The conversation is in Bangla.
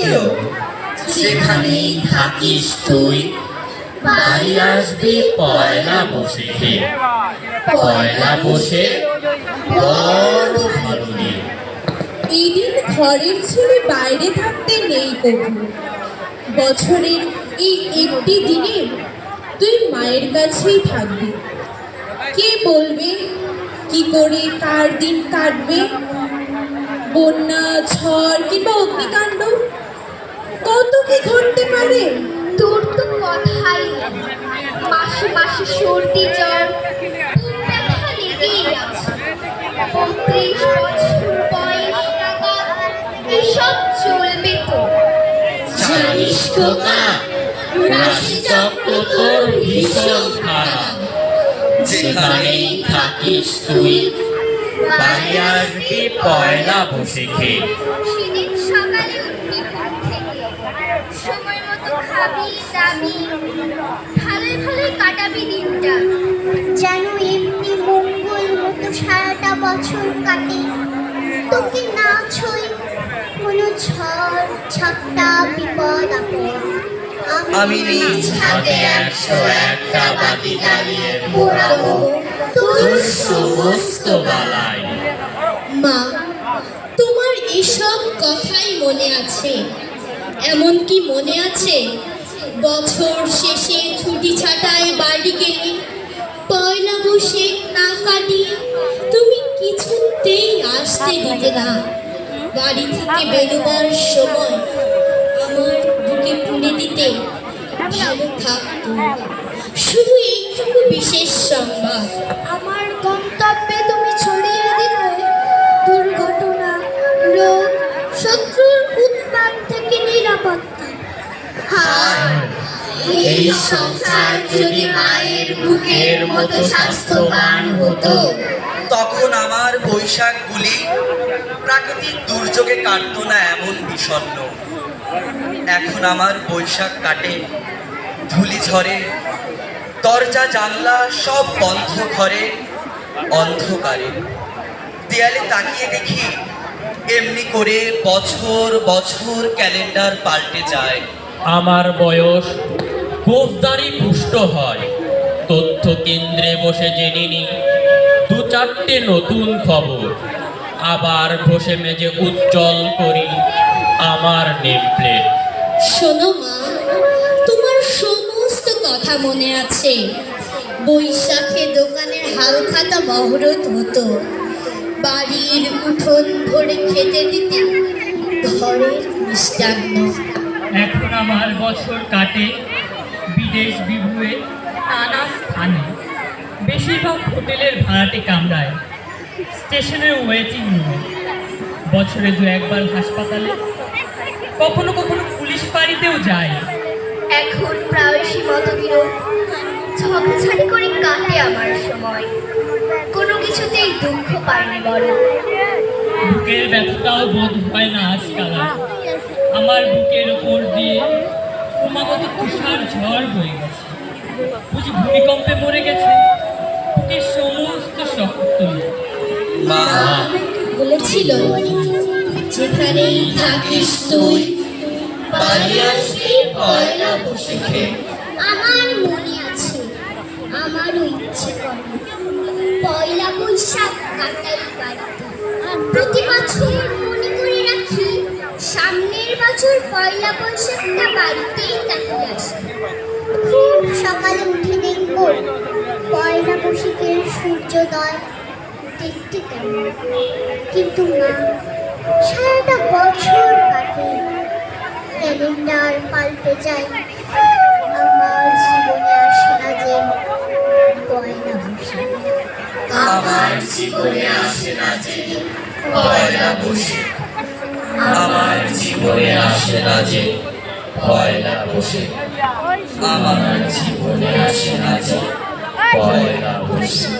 কেউ যেখানেই থাকিস তুই, বাড়ি আসবি পয়লা বসে পয়লা বসে বড় ভালো রে এদিন ঘরের ছেলে বাইরে থাকতে নেই কবু বছরের এই একটি দিনে তুই মায়ের কাছেই থাকবি। কে বলবে? কি করে কার দিন কাটবে? বন্যা, ঝড় কিংবা অগ্নিকাণ্ড? কি ঘটতে পারে? তোর তো কথাই। মাসে মাসে সর্দি জ্বর বুক ব্যথা লেগেই আছে। বত্রিশ বছর বয়স নাগাদ এসব চলবে তো। জানিস খোকা রাশি তোর ভীষণ খারাপ। যেখানেই থাকিস তুই বাড়ি আসবি পয়লা বসে খেয়ে সেদিন সকালে উঠবি ঘুম থেকে সময় মতো খাবি দাবি ভালোই ভালোই কাটাবি দিনটা। যেন এমনি মঙ্গল মতো সারাটা বছর কাটে। তোকে না ছই কোনো ঝড় ঝাপটা বিপদ আমি নিজ হাতে একশো একটা বাতি জ্বালিয়ে পোড়াবো তোর সমস্ত বালাই। মা তোমার এসব কথাই মনে আছে। এমন কি মনে আছে? বছর শেষে ছুটি ছাটায় বাড়ি গেলে পয়লা বসে না কাটিয়ে তুমি কিছুতেই আসতে দিতে না। বাড়ি থেকে বেরোবার সময় আমার বুকে পুড়ে দিতে ভালো থাকতো। শুধু সংসার যদি মায়ের বুকের মতো স্বাস্থ্যবান হতো। তখন আমার বৈশাখগুলি প্রাকৃতিক দুর্যোগে কাটতো না এমন বিষণ্ণ। এখন আমার বৈশাখ কাটে ধুলি ঝরে দরজা জানলা সব বন্ধ ঘরে অন্ধকারে। দেয়ালে তাকিয়ে দেখি এমনি করে বছর বছর ক্যালেন্ডার পাল্টে যায়। আমার বয়স গোফদারি পুষ্ট হয়। তথ্য কেন্দ্রে বসে জেনে নি দু চারটে নতুন খবর। আবার বসে মেজে উজ্জ্বল করি আমার নেম প্লেট শোনো মা তোমার সমস্ত কথা মনে আছে। বৈশাখে দোকানের হালখাতা মহরত হতো। বাড়ির উঠোন ভরে খেতে দিতে ঘরের মিষ্টান্ন। এখন আমার বছর কাটে। বিদেশ বিভুয়ে নানা স্থানে বেশিরভাগ হোটেলের ভাড়াটে কামরায়। স্টেশনের ওয়েটিং রুমে। বছরে দু একবার হাসপাতালে। কখনো কখনো পুলিশ বাড়িতেও যায়। এখন প্রায়শই মতবিরোধ ঝগড়াঝাড়ি করে কাটে আমার সময়। কোনো কিছুতেই দুঃখ পাইনি বড় বুকের ব্যথাটাও বোধ হয় না আজকাল। আমার বুকের ওপর দিয়ে ক্রমাগত তুষার ঝড় বয়ে গেছে। বুঝি ভূমিকম্পে মরে গেছে। বুকের সমস্ত শক্ত মা। বলেছিল যেখানেই থাকিস তুই বাড়ি পয়লা বসে আমার মনে আছে আমারও ইচ্ছে করে। পয়লা বৈশাখ কাটাই বাড়িতে। প্রতি বছর সামনের বছর পয়লা বৈশাখটা বাড়িতেই কাটিয়ে আসে। সকালে উঠে দেখব পয়লা বৈশাখের সূর্যোদয় দেখতে কেমন। কিন্তু মা, সারাটা বছর কাটে ক্যালেন্ডার পাল্টে যায়। আমার জীবনে আসে না যে পয়লা বৈশাখ। আমার জীবনে আসে না যে পয়লা বসে আমার জীবনে আসে না যে পয়লা বসে। আমার জীবনে আসে না যে পয়লা বসে।